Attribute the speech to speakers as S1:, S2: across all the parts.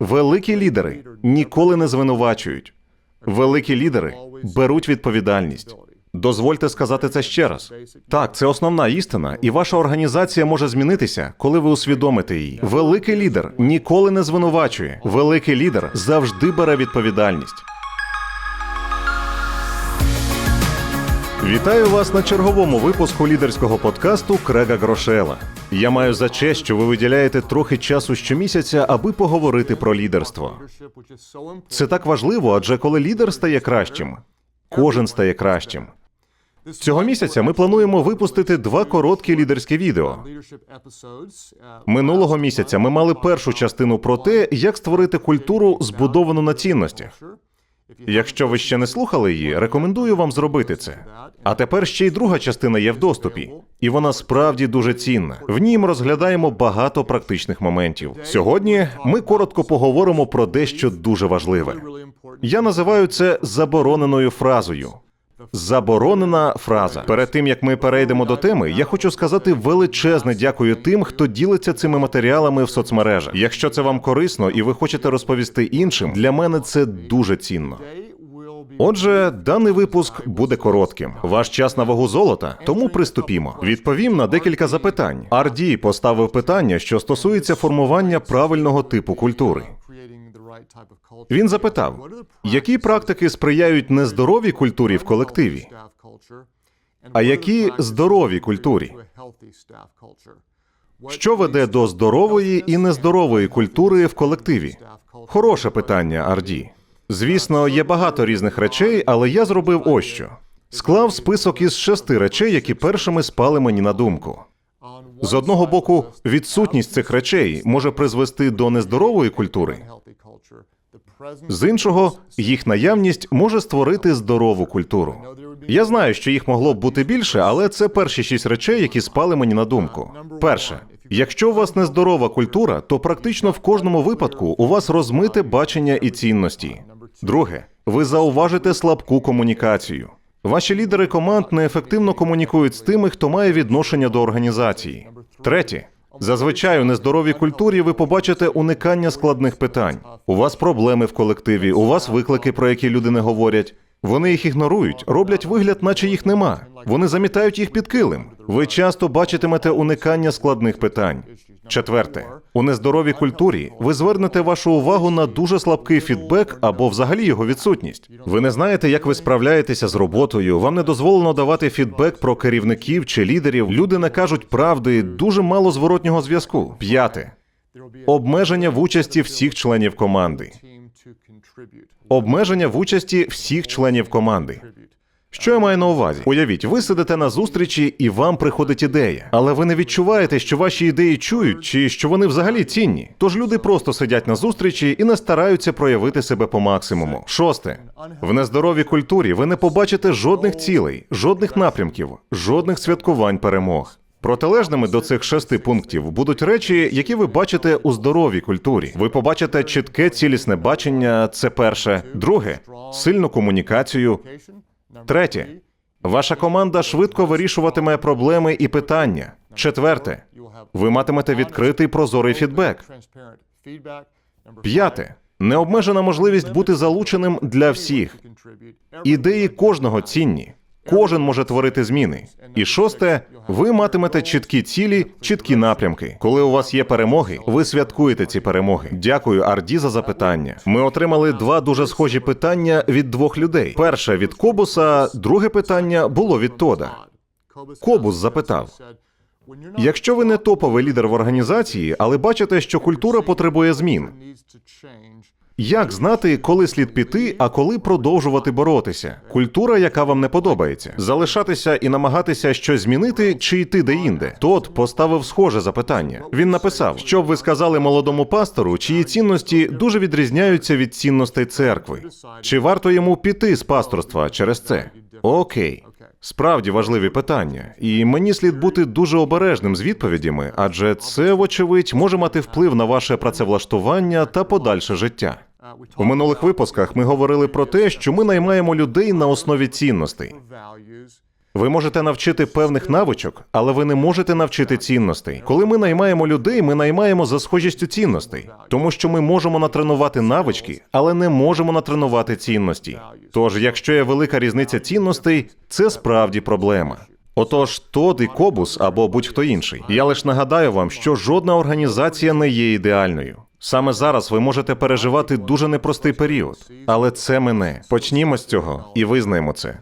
S1: Великі лідери ніколи не звинувачують. Великі лідери беруть відповідальність. Дозвольте сказати це ще раз. Так, це основна істина, і ваша організація може змінитися, коли ви усвідомите її. Великий лідер ніколи не звинувачує. Великий лідер завжди бере відповідальність. Вітаю вас на черговому випуску лідерського подкасту Крега Грошела. Я маю за честь, що ви виділяєте трохи часу щомісяця, аби поговорити про лідерство. Це так важливо, адже коли лідер стає кращим, кожен стає кращим. Цього місяця ми плануємо випустити два короткі лідерські відео. Минулого місяця ми мали першу частину про те, як створити культуру, збудовану на цінностях. Якщо ви ще не слухали її, рекомендую вам зробити це. А тепер ще й друга частина є в доступі, і вона справді дуже цінна. В ній ми розглядаємо багато практичних моментів. Сьогодні ми коротко поговоримо про дещо дуже важливе. Я називаю це забороненою фразою. Заборонена фраза. Перед тим як ми перейдемо до теми, я хочу сказати величезне дякую тим, хто ділиться цими матеріалами в соцмережах. Якщо це вам корисно і ви хочете розповісти іншим, для мене це дуже цінно. Отже, даний випуск буде коротким. Ваш час на вагу золота, тому приступімо. Відповім на декілька запитань. Арді поставив питання, що стосується формування правильного типу культури. Він запитав, які практики сприяють нездоровій культурі в колективі, а які здоровій культурі? Що веде до здорової і нездорової культури в колективі? Хороше питання, Арді. Звісно, є багато різних речей, але я зробив ось що. Склав список із шести речей, які першими спали мені на думку. З одного боку, відсутність цих речей може призвести до нездорової культури. З іншого, їх наявність може створити здорову культуру. Я знаю, що їх могло б бути більше, але це перші шість речей, які спали мені на думку. Перше, якщо у вас нездорова культура, то практично в кожному випадку у вас розмите бачення і цінності. Друге, ви зауважите слабку комунікацію. Ваші лідери команд неефективно комунікують з тими, хто має відношення до організації. Третє. Зазвичай у нездоровій культурі ви побачите уникання складних питань. У вас проблеми в колективі, у вас виклики, про які люди не говорять. Вони їх ігнорують, роблять вигляд, наче їх нема. Вони замітають їх під килим. Ви часто бачитимете уникання складних питань. Четверте, у нездоровій культурі ви звернете вашу увагу на дуже слабкий фідбек або взагалі його відсутність. Ви не знаєте, як ви справляєтеся з роботою. Вам не дозволено давати фідбек про керівників чи лідерів. Люди не кажуть правди, дуже мало зворотнього зв'язку. П'яте обмеження в участі всіх членів команди. Обмеження в участі всіх членів команди. Що я маю на увазі? Уявіть, ви сидите на зустрічі і вам приходить ідея, але ви не відчуваєте, що ваші ідеї чують чи що вони взагалі цінні. Тож люди просто сидять на зустрічі і не стараються проявити себе по максимуму. Шосте в нездоровій культурі ви не побачите жодних цілей, жодних напрямків, жодних святкувань перемог. Протилежними до цих шести пунктів будуть речі, які ви бачите у здоровій культурі. Ви побачите чітке цілісне бачення. Це перше, друге сильну комунікацію. Третє. Ваша команда швидко вирішуватиме проблеми і питання. Четверте. Ви матимете відкритий прозорий фідбек. П'яте. Необмежена можливість бути залученим для всіх. Ідеї кожного цінні. Кожен може творити зміни. І шосте, ви матимете чіткі цілі, чіткі напрямки. Коли у вас є перемоги, ви святкуєте ці перемоги. Дякую, Арді, за запитання. Ми отримали два дуже схожі питання від двох людей. Перше від Кобуса, друге питання було від Тода. Кобус запитав: Якщо ви не топовий лідер в організації, але бачите, що культура потребує змін, як знати, коли слід піти, а коли продовжувати боротися? Культура, яка вам не подобається, залишатися і намагатися щось змінити, чи йти де-інде? Тот поставив схоже запитання. Він написав, що б ви сказали молодому пастору, чиї цінності дуже відрізняються від цінностей церкви. Чи варто йому піти з пасторства через це? Окей. Справді важливі питання, і мені слід бути дуже обережним з відповідями, адже це, вочевидь, може мати вплив на ваше працевлаштування та подальше життя. У минулих випусках ми говорили про те, що ми наймаємо людей на основі цінностей. Ви можете навчити певних навичок, але ви не можете навчити цінностей. Коли ми наймаємо людей, ми наймаємо за схожістю цінностей, тому що ми можемо натренувати навички, але не можемо натренувати цінності. Тож, якщо є велика різниця цінностей, це справді проблема. Отож, Тод і Кобус або будь-хто інший. Я лише нагадаю вам, що жодна організація не є ідеальною. Саме зараз ви можете переживати дуже непростий період, але це мене. Почнімо з цього і визнаємо це.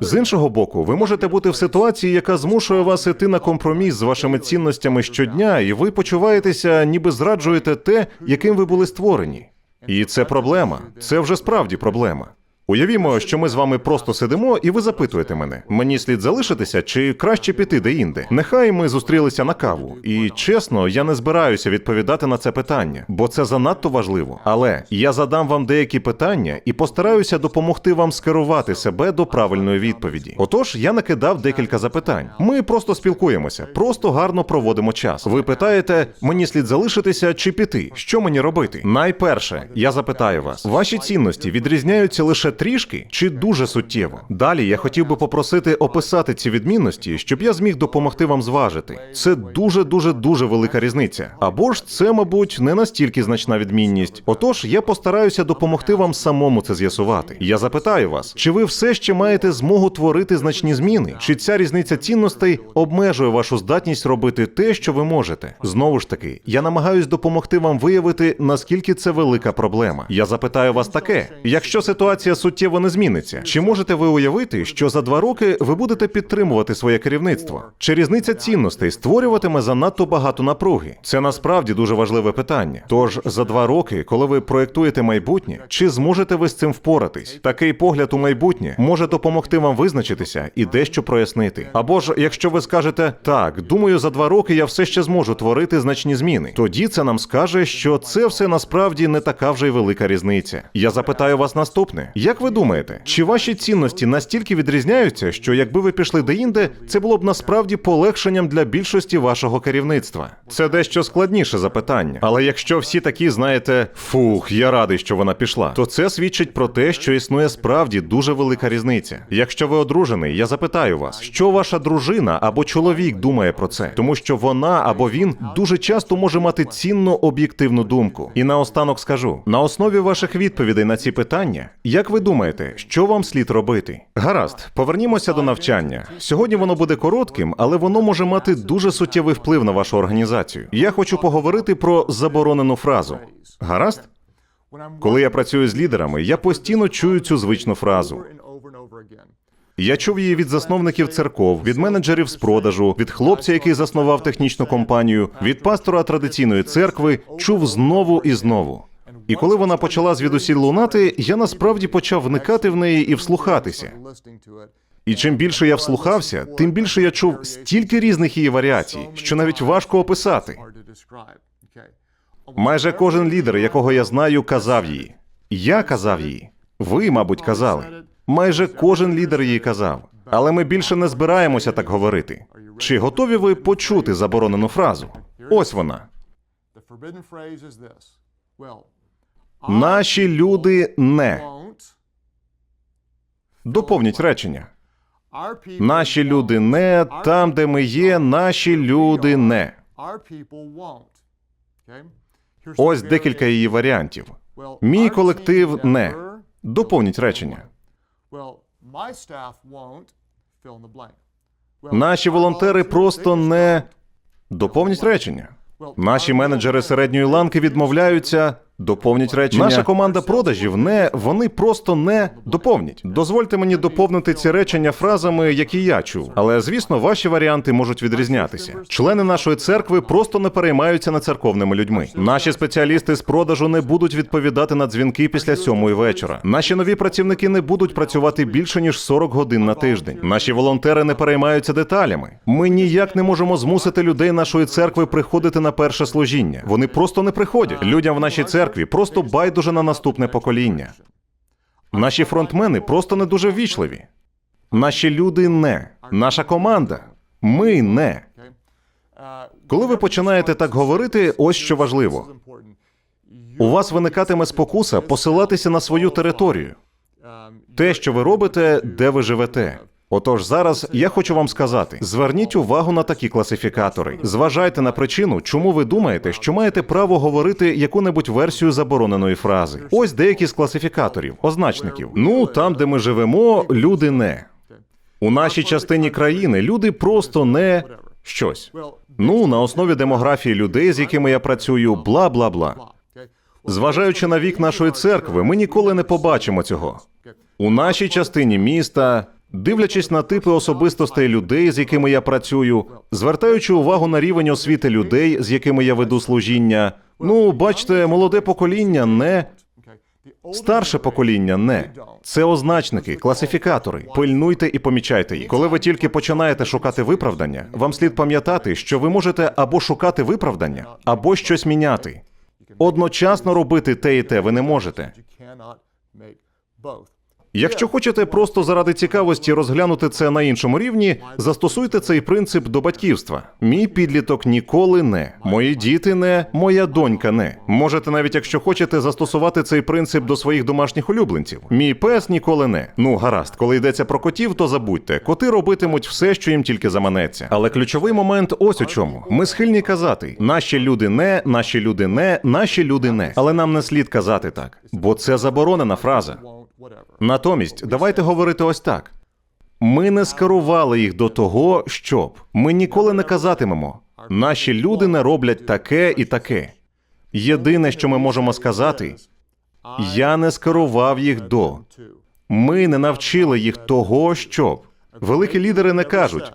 S1: З іншого боку, ви можете бути в ситуації, яка змушує вас іти на компроміс з вашими цінностями щодня, і ви почуваєтеся, ніби зраджуєте те, яким ви були створені. І це проблема. Це вже справді проблема. Уявімо, що ми з вами просто сидимо, і ви запитуєте мене: мені слід залишитися чи краще піти де-інде? Нехай ми зустрілися на каву. І чесно, я не збираюся відповідати на це питання, бо це занадто важливо. Але я задам вам деякі питання і постараюся допомогти вам скерувати себе до правильної відповіді. Отож, я накидав декілька запитань. Ми просто спілкуємося, просто гарно проводимо час. Ви питаєте, мені слід залишитися чи піти? Що мені робити? Найперше, я запитаю вас, ваші цінності відрізняються лише трішки чи дуже суттєво? Далі я хотів би попросити описати ці відмінності, щоб я зміг допомогти вам зважити. Це дуже дуже дуже велика різниця. Або ж це, мабуть, не настільки значна відмінність. Отож, я постараюся допомогти вам самому це з'ясувати. Я запитаю вас, чи ви все ще маєте змогу творити значні зміни? Чи ця різниця цінностей обмежує вашу здатність робити те, що ви можете? Знову ж таки, я намагаюсь допомогти вам виявити, наскільки це велика проблема. Я запитаю вас таке: якщо ситуація суттєво не зміниться, чи можете ви уявити, що за два роки ви будете підтримувати своє керівництво? Чи різниця цінностей створюватиме занадто багато напруги? Це насправді дуже важливе питання. Тож за два роки, коли ви проєктуєте майбутнє, чи зможете ви з цим впоратись? Такий погляд у майбутнє може допомогти вам визначитися і дещо прояснити. Або ж, якщо ви скажете так, думаю, за два роки я все ще зможу творити значні зміни, тоді це нам скаже, що це все насправді не така вже й велика різниця. Я запитаю вас наступне: як ви думаєте, чи ваші цінності настільки відрізняються, що якби ви пішли деінде, це було б насправді полегшенням для більшості вашого керівництва? Це дещо складніше запитання. Але якщо всі такі знаєте, фух, я радий, що вона пішла, то це свідчить про те, що існує справді дуже велика різниця. Якщо ви одружений, я запитаю вас, що ваша дружина або чоловік думає про це, тому що вона або він дуже часто може мати цінну об'єктивну думку. І наостанок скажу: на основі ваших відповідей на ці питання, як ви думаєте, що вам слід робити? Гаразд, повернімося до навчання. Сьогодні воно буде коротким, але воно може мати дуже суттєвий вплив на вашу організацію. Я хочу поговорити про заборонену фразу. Гаразд? Коли я працюю з лідерами, я постійно чую цю звичну фразу. Я чув її від засновників церков, від менеджерів з продажу, від хлопця, який заснував технічну компанію, від пастора традиційної церкви, чув знову і знову. І коли вона почала звідусіль лунати, я насправді почав вникати в неї і вслухатися. І чим більше я вслухався, тим більше я чув стільки різних її варіацій, що навіть важко описати. Майже кожен лідер, якого я знаю, казав її. Я казав її. Ви, мабуть, казали. Майже кожен лідер її казав. Але ми більше не збираємося так говорити. Чи готові ви почути заборонену фразу? Ось вона. Наші люди не доповніть речення. Наші люди не там, де ми є. Наші люди не. Ось декілька її варіантів. Мій колектив не. Доповніть речення. Наші волонтери просто не доповніть речення. Наші менеджери середньої ланки відмовляються. Доповніть речення. Наша команда продажів не вони просто не доповніть. Дозвольте мені доповнити ці речення фразами, які я чув. Але звісно, ваші варіанти можуть відрізнятися. Члени нашої церкви просто не переймаються над церковними людьми. Наші спеціалісти з продажу не будуть відповідати на дзвінки після сьомої вечора. Наші нові працівники не будуть працювати більше ніж 40 годин на тиждень. Наші волонтери не переймаються деталями. Ми ніяк не можемо змусити людей нашої церкви приходити на перше служіння. Вони просто не приходять. Людям в нашій церкві просто байдуже на наступне покоління. Наші фронтмени просто не дуже ввічливі. Наші люди не. Наша команда. Ми не. Коли ви починаєте так говорити, ось що важливо. У вас виникатиме спокуса посилатися на свою територію, те, що ви робите, де ви живете. Отож, зараз я хочу вам сказати: зверніть увагу на такі класифікатори. Зважайте на причину, чому ви думаєте, що маєте право говорити яку-небудь версію забороненої фрази. Ось деякі з класифікаторів, означників. Ну, там, де ми живемо, люди не. У нашій частині країни люди просто не щось. Ну, на основі демографії людей, з якими я працюю, бла бла бла. Зважаючи на вік нашої церкви, ми ніколи не побачимо цього. У нашій частині міста, дивлячись на типи особистостей людей, з якими я працюю, звертаючи увагу на рівень освіти людей, з якими я веду служіння. Ну, бачите, молоде покоління не старше покоління не. Це означники, класифікатори. Пильнуйте і помічайте їх. Коли ви тільки починаєте шукати виправдання, вам слід пам'ятати, що ви можете або шукати виправдання, або щось міняти. Одночасно робити те і те ви не можете. Якщо хочете просто заради цікавості розглянути це на іншому рівні, застосуйте цей принцип до батьківства. Мій підліток ніколи не, мої діти не, моя донька не. Можете навіть, якщо хочете, застосувати цей принцип до своїх домашніх улюбленців. Мій пес ніколи не. Ну гаразд, коли йдеться про котів, то забудьте. Коти робитимуть все, що їм тільки заманеться. Але ключовий момент ось у чому. Ми схильні казати: наші люди не, наші люди не, наші люди не. Але нам не слід казати так, бо це заборонена фраза. Натомість, давайте говорити ось так: ми не скерували їх до того, щоб ми ніколи не казатимемо. Наші люди не роблять таке і таке. Єдине, що ми можемо сказати, я не скерував їх до. Ми не навчили їх того, щоб. Великі лідери не кажуть,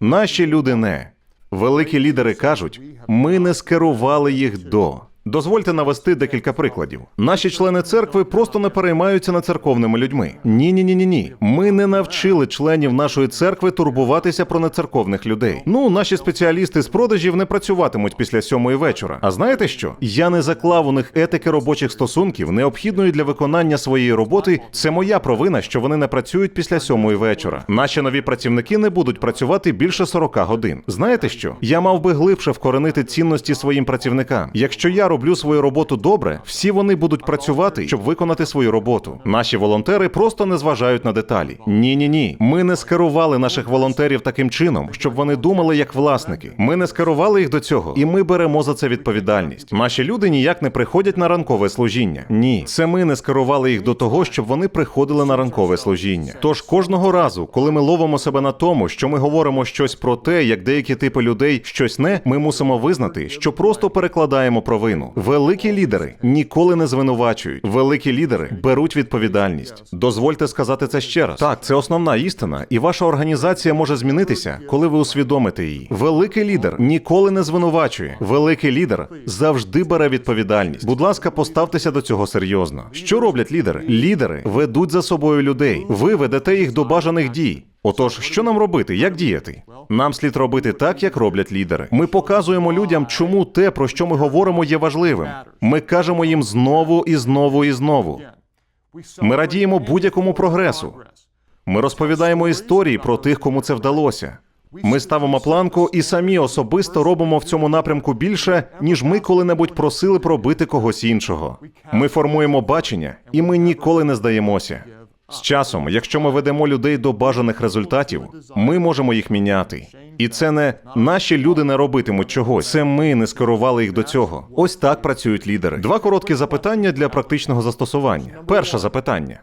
S1: наші люди не. Великі лідери кажуть, ми не скерували їх до. Дозвольте навести декілька прикладів. Наші члени церкви просто не переймаються над церковними людьми. Ні, ні, ні, ні, ні. Ми не навчили членів нашої церкви турбуватися про нецерковних людей. Ну, наші спеціалісти з продажів не працюватимуть після сьомої вечора. А знаєте що? Я не заклав у них етики робочих стосунків, необхідної для виконання своєї роботи. Це моя провина, що вони не працюють після сьомої вечора. Наші нові працівники не будуть працювати більше 40 годин. Знаєте що? Я мав би глибше вкоренити цінності своїм працівникам. Якщо я роблю свою роботу добре, всі вони будуть працювати, щоб виконати свою роботу. Наші волонтери просто не зважають на деталі. Ні, ні, ні. Ми не скерували наших волонтерів таким чином, щоб вони думали як власники. Ми не скерували їх до цього, і ми беремо за це відповідальність. Наші люди ніяк не приходять на ранкове служіння. Ні, це ми не скерували їх до того, щоб вони приходили на ранкове служіння. Тож кожного разу, коли ми ловимо себе на тому, що ми говоримо щось про те, як деякі типи людей щось не, ми мусимо визнати, що просто перекладаємо провину. Великі лідери ніколи не звинувачують. Великі лідери беруть відповідальність. Дозвольте сказати це ще раз. Так, це основна істина, і ваша організація може змінитися, коли ви усвідомите її. Великий лідер ніколи не звинувачує. Великий лідер завжди бере відповідальність. Будь ласка, поставтеся до цього серйозно. Що роблять лідери? Лідери ведуть за собою людей. Ви ведете їх до бажаних дій. Отож, що нам робити? Як діяти? Нам слід робити так, як роблять лідери. Ми показуємо людям, чому те, про що ми говоримо, є важливим. Ми кажемо їм знову і знову і знову.
S2: Ми радіємо будь-якому прогресу.
S1: Ми розповідаємо історії про тих, кому це вдалося. Ми ставимо планку і самі особисто робимо в цьому напрямку більше, ніж ми коли-небудь просили пробити когось іншого. Ми формуємо бачення, і ми ніколи не здаємося. З часом, якщо ми ведемо людей до бажаних результатів, ми можемо їх міняти. І це не наші люди не робитимуть чогось. Це ми не скерували їх до цього. Ось так працюють лідери. Два короткі запитання для практичного застосування. Перше запитання.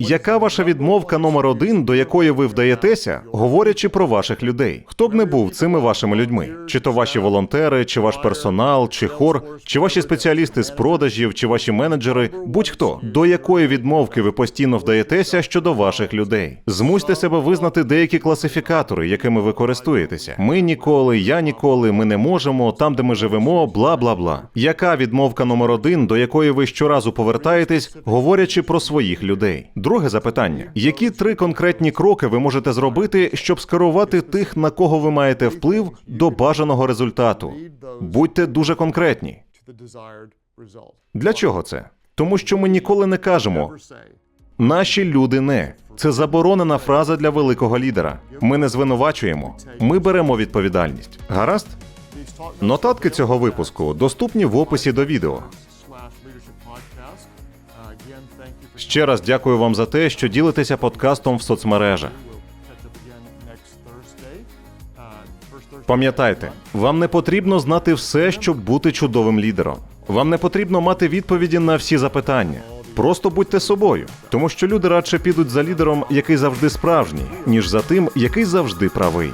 S1: Яка ваша відмовка номер один, до якої ви вдаєтеся, говорячи про ваших людей? Хто б не був цими вашими людьми? Чи то ваші волонтери, чи ваш персонал, чи хор, чи ваші спеціалісти з продажів, чи ваші менеджери, будь-хто, до якої відмовки ви постійно вдаєтеся щодо ваших людей? Змусьте себе визнати деякі класифікатори, якими ви користуєтеся. Ми ніколи, я ніколи, ми не можемо, там, де ми живемо, бла бла бла. Яка відмовка номер один, до якої ви щоразу повертаєтесь, говорячи про своїх людей? Друге запитання: які три конкретні кроки ви можете зробити, щоб скерувати тих, на кого ви маєте вплив, до бажаного результату? Будьте дуже конкретні. Для чого це? Тому що ми ніколи не кажемо наші люди не. Це заборонена фраза для великого лідера. Ми не звинувачуємо, ми беремо відповідальність. Гаразд? Нотатки цього випуску доступні в описі до відео. Ще раз дякую вам за те, що ділитеся подкастом в соцмережах. Пам'ятайте, вам не потрібно знати все, щоб бути чудовим лідером. Вам не потрібно мати відповіді на всі запитання. Просто будьте собою, тому що люди радше підуть за лідером, який завжди справжній, ніж за тим, який завжди правий.